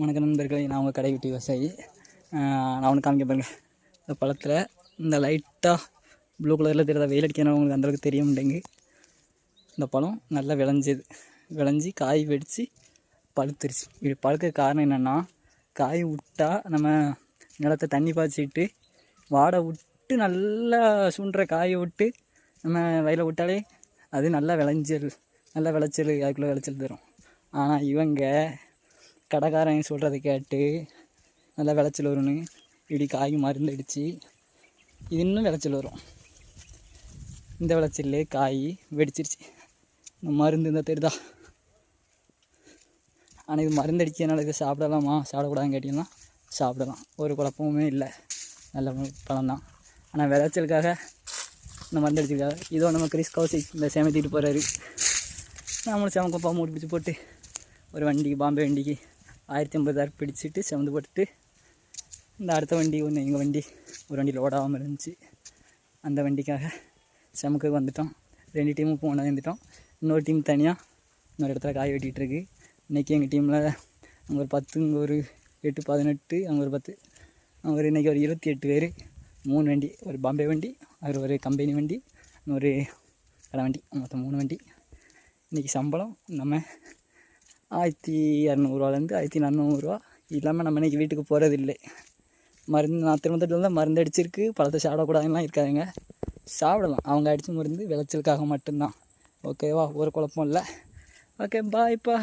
வணக்க நண்பர்களே நான் உங்கள் கடை விட்டு விவசாயி. நான் ஒன்று காமிக்க பாருங்கள் இந்த பழத்தில் இந்த லைட்டாக ப்ளூ கலரில் தெரியாத வெயில் அடிக்கிறனால உங்களுக்கு அந்தளவுக்கு தெரிய முடியுங்க இந்த பழம் நல்லா விளைஞ்சது. விளைஞ்சி காய் வெடித்து பழுத்துருச்சு. இது பழுக்க காரணம் என்னென்னா காய் விட்டா நம்ம நிலத்தை தண்ணி பாய்ச்சிட்டு வாடை விட்டு நல்லா சுண்டுற காயை விட்டு நம்ம வயலை விட்டாலே அது நல்லா விளைஞ்சல் நல்லா விளைச்சல் அதுக்குள்ளே விளைச்சல் தரும். ஆனால் இவங்க கடைக்காரன் சொல்கிறத கேட்டு நல்லா விளைச்சல் வரும்னு இப்படி காய் மருந்து அடித்து இது இன்னும் விளைச்சல் வரும். இந்த விளைச்சல்லே காய் வெடிச்சிருச்சு. இந்த மருந்து இந்த தெரியுதா? ஆனால் இது மருந்து அடிக்கிறதுனால இதை சாப்பிடலாமா? சாப்பிடக்கூடாதுன்னு கேட்டிங்கன்னா சாப்பிடலாம். ஒரு குழப்பமுமே இல்லை. நல்ல பழம் தான். ஆனால் விளைச்சலுக்காக இந்த மருந்து அடிச்சிருக்காங்க இதோ நம்ம கிறிஸ் கௌசிக் இந்த சேமத்திட்டு போகிறாரு நம்மளும் சேமக்கப்பா மூடி பிடிச்சி போட்டு ஒரு வண்டிக்கு பாம்பே வண்டிக்கு ஆயிரத்தி ஐம்பதாயிரம் பிடிச்சிட்டு செவந்து போட்டுட்டு இந்த அடுத்த வண்டி ஒன்று எங்கள் வண்டி ஒரு வண்டி லோடாகாமல் இருந்துச்சு. அந்த வண்டிக்காக செமக்கு வந்துட்டோம். ரெண்டு டீமும் போனால் இருந்துட்டோம். இன்னொரு டீம் தனியாக இன்னொரு இடத்துல காய் வெட்டிகிட்ருக்கு இன்றைக்கி எங்கள் டீமில் அங்கே ஒரு பத்து இங்கே ஒரு எட்டு பதினெட்டு அங்கே ஒரு பத்து அவர் ஒரு இன்றைக்கி ஒரு இருபத்தி எட்டு பேர். மூணு வண்டி ஒரு பாம்பே வண்டி அது ஒரு கம்பெனி வண்டி ஒரு கடை வண்டி மொத்தம் மூணு வண்டி. இன்றைக்கி சம்பளம் நம்ம ஆயிரத்தி இரநூறுவாலேருந்து ஆயிரத்தி நானூறுரூவா இல்லாமல் நம்ம இன்றைக்கி வீட்டுக்கு போகிறது இல்லை மருந்து நான் திரும்பத்தில் தான் மருந்து அடிச்சிருக்கு. பழத்தை சாப்பிடக்கூடாதுலாம் இருக்காதுங்க. சாப்பிடலாம். அவங்க அடித்து மருந்து விளைச்சலுக்காக மட்டும்தான். ஓகேவா? ஒரு குழப்பம் இல்லை. ஓகே பாய்ப்பா